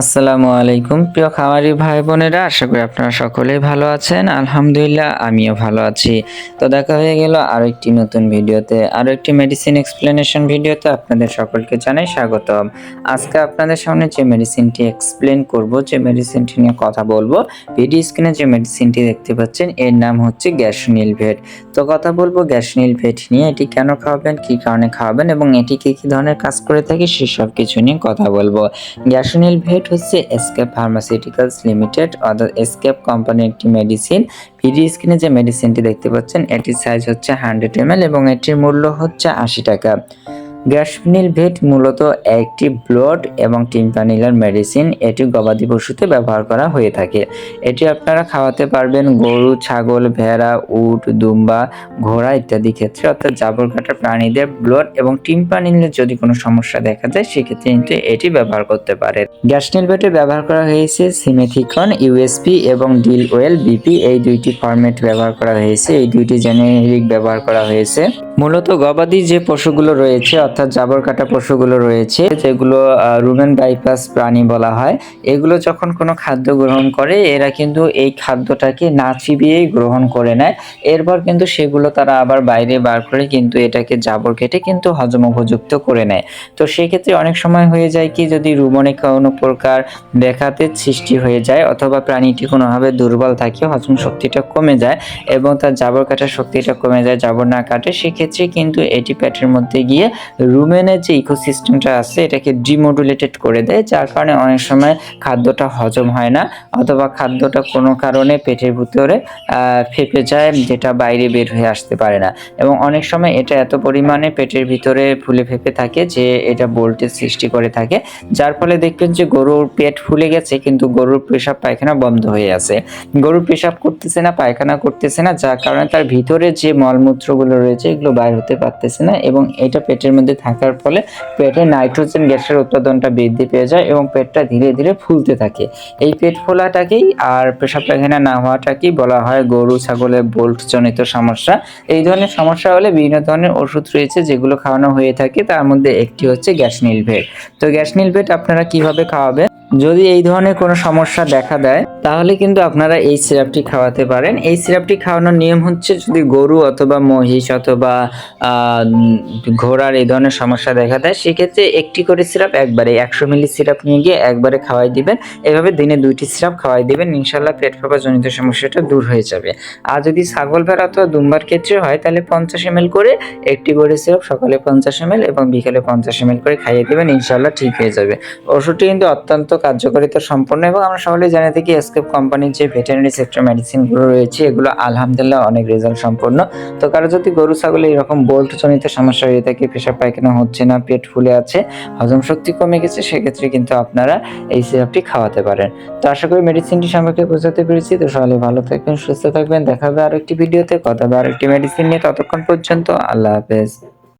আসসালামু আলাইকুম। প্রিয় খামারি ভাই বোনেরা, আশা করি আপনারা সকলেই ভালো আছেন। আলহামদুলিল্লাহ, আমিও ভালো আছি। তো দেখা হয়ে গেল আরও একটি নতুন ভিডিওতে আরও একটি মেডিসিন এক্সপ্লেনেশন ভিডিওতে আপনাদের সকলকে জানাই স্বাগতম। আজকে আপনাদের সামনে যে মেডিসিনটি এক্সপ্লেন করব, যে মেডিসিনটি নিয়ে কথা বলব ভিডিও স্ক্রিনে যে মেডিসিনটি দেখতে পাচ্ছেন, এর নাম হচ্ছে গ্যাসনিল ভেট তো কথা বলব গ্যাসনিল ভেট নিয়ে, এটি কেন খাওয়াবেন, কি কারণে খাওয়াবেন, এবং এটি কি কি ধরনের কাজ করে থাকে সেসব কিছু নিয়ে কথা বলব। গ্যাসোনিল ভেট হচ্ছে এসকেপ ফার্মাসিউটিক্যালস লিমিটেড অর্থাৎ এসকেপ কোম্পানির একটি মেডিসিন ভিডিও স্ক্রিনে যে মেডিসিনটি দেখতে পাচ্ছেন, এটির সাইজ হচ্ছে হান্ড্রেড এম এবং এটির মূল্য হচ্ছে আশি টাকা। গ্যাসনিল ভেট মূলত একটি ব্লড এবং টিম্পানিলার মেডিসিন। এটি গবাদি পশুতে ব্যবহার করা হয়ে থাকে। এটি আপনারা খাওয়াতে পারবেন গরু, ছাগল, ভেড়া, উট, দুম্বা, ঘোড়া ইত্যাদি ক্ষেত্রে। অর্থাৎ জাবর কাটা প্রাণীদের ব্লড এবং টিম্পানিলের যদি কোনো সমস্যা দেখা যায়, সেক্ষেত্রে কিন্তু এটি ব্যবহার করতে পারে গ্যাসনিল ভেটে ব্যবহার করা হয়েছে সিমেথিকন ইউএসপি এবং ডিল ওয়েল বিপি। এই দুইটি ফরম্যাট ব্যবহার করা হয়েছে। এই দুইটি জেনেরিক ব্যবহার করা হয়েছে। মূলত গবাদি যে পশুগুলো রয়েছে, অর্থাৎ জাবর কাটা পশুগুলো রয়েছে, যেগুলো রুমেন বাইপাস প্রাণী বলা হয়, এগুলো যখন কোনো খাদ্য গ্রহণ করে, এরা কিন্তু এই খাদ্যটাকে না চিবিয়েই গ্রহণ করে নেয়। এরপর কিন্তু সেগুলো তারা আবার বাইরে বার করে কিন্তু এটাকে জাবর কেটে কিন্তু হজম উপযুক্ত করে নেয়। তো সেক্ষেত্রে অনেক সময় হয়ে যায় কি, যদি রুমনে কোনো প্রকার ব্যাঘাতের সৃষ্টি হয়ে যায়, অথবা প্রাণীটি কোনোভাবে দুর্বল থাকে, হজম শক্তিটা কমে যায়, এবং তার জাবর কাটার শক্তিটা কমে যায়, জাবর না কাটে, সেক্ষেত্রে কিন্তু এটি পেটের মধ্যে গিয়ে রুমেনের যে ইকোসিস্টেমটা আছে, এটাকে ডিমোডুলেটেড করে দেয়, যার কারণে অনেক সময় খাদ্যটা হজম হয় না অথবা খাদ্যটা কোনো কারণে পেটের ভিতরে ফেপে যায়, যেটা বাইরে বের হয়ে আসতে পারে না। এবং অনেক সময় এটা এত পরিমাণে পেটের ভিতরে ফুলে ফেপে থাকে যে এটা বোল্টের সৃষ্টি করে থাকে, যার ফলে দেখবেন যে গরুর পেট ফুলে গেছে, কিন্তু গরুর পেশাব পায়খানা বন্ধ হয়ে আছে। গরুর পেশাব করতেছে না, পায়খানা করতেছে না, যার কারণে তার ভিতরে যে মলমূত্রগুলো রয়েছে, এগুলো বাইর হতে পারতেছে না এবং এটা পেটের মধ্যে থাকার ফলে পেটে নাইট্রোজেন গ্যাসের উৎপাদনটা বৃদ্ধি পেয়ে যায় এবং পেটটা ধীরে ধীরে ফুলতে থাকে। এই পেট ফোলাটাকেই আর পেশাব পায়খানা না হওয়াটাকেই বলা হয় গরু ছাগলের বোল্ট জনিত সমস্যা। এই ধরনের সমস্যা হলে বিভিন্ন ধরনের ওষুধ রয়েছে যেগুলো খাওয়ানো হয়ে থাকে, তার মধ্যে একটি হচ্ছে গ্যাস নীলভেট তো গ্যাস নীলভেট আপনারা কীভাবে খাওয়াবেন? যদি এই ধরনের কোনো সমস্যা দেখা দেয় তাহলে কিন্তু আপনারা এই সিরাপটি খাওয়াতে পারেন। এই সিরাপটি খাওয়ানোর নিয়ম হচ্ছে যদি গরু অথবা মহিষ অথবা ঘোড়ার এই ধরনের সমস্যা দেখা দেয়, সেক্ষেত্রে একটি করে সিরাপ একবারে একশো মিলি সিরাপ নিয়ে গিয়ে একবারে খাওয়াই দিবেন। এভাবে দিনে দুইটি সিরাপ খাওয়াই দিবেন ইনশাল্লাহ পেট ফাঁপা জনিত সমস্যাটা দূর হয়ে যাবে। আর যদি ছাগল ভেড়া অথবা দুম্বার ক্ষেত্রে হয়, তাহলে পঞ্চাশ এম করে একটি করে সিরাপ সকালে পঞ্চাশ এম এবং বিকেলে পঞ্চাশ এম করে খাইয়ে দেবেন ইনশাল্লাহ ঠিক হয়ে যাবে। ওষুধটি কিন্তু অত্যন্ত কার্যকারিতা সম্পন্ন এবং আমরা সকলে জানি থাকি এসকেপ কোম্পানির যে ভেটেরিনারি সেক্টর মেডিসিনগুলো রয়েছে, এগুলো আলহামদুলিল্লাহ অনেক রেজাল্ট সম্পন্ন। তো কারও যদি গরু, ছাগলে এরকম বোল্ট জনিত সমস্যা হয়ে থাকে, পেশাব পায়খানা হচ্ছে না, পেট ফুলে আছে, হজম শক্তি কমে গেছে, সেক্ষেত্রে কিন্তু আপনারা এই সিরাপটি খাওয়াতে পারেন। তো আশা করি মেডিসিনটি সম্পর্কে বোঝাতে পেরেছি। তো সবাই ভালো থাকবেন, সুস্থ থাকবেন। দেখা হবে আরেকটি ভিডিওতে কথা হবে আরেকটি মেডিসিন নিয়ে। ততক্ষণ পর্যন্ত আল্লাহ হাফেজ।